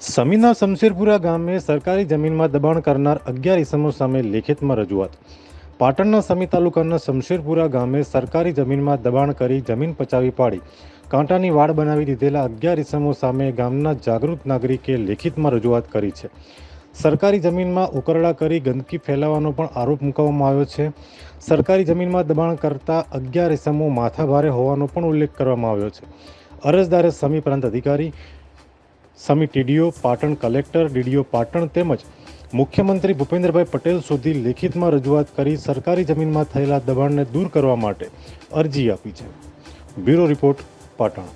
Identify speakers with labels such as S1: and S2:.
S1: સમીના શમશેરપુરા ગામે સરકારી જમીનમાં દબાણ કરનાર અગિયાર ઇસમો સામે લેખિતમાં રજૂઆત. પાટણના સમી તાલુકાના શમશેરપુરા ગામે સરકારી જમીનમાં દબાણ કરી જમીન પચાવી પાડી. કાંટાની વાડ બનાવી દીધેલા અગિયાર ઇસમો સામે ગામના જાગૃત નાગરિકે લેખિતમાં રજૂઆત કરી છે. સરકારી જમીનમાં ઉકરડા કરી ગંદકી ફેલાવવાનો પણ આરોપ મૂકવામાં આવ્યો છે. સરકારી જમીનમાં દબાણ કરતા અગિયાર ઇસમો માથાભારે હોવાનો પણ ઉલ્લેખ કરવામાં આવ્યો છે. અરજદારે સમી પ્રાંત અધિકારી Sami TDO Patan collector, DDO Patan તેમજ મુખ્યમંત્રી ભૂપેન્દ્રભાઈ પટેલ સુધી લેખિતમાં રજૂઆત કરી સરકારી જમીનમાં થયેલા દબાણને દૂર કરવા માટે અરજી આપી છે. Bureau report Patan.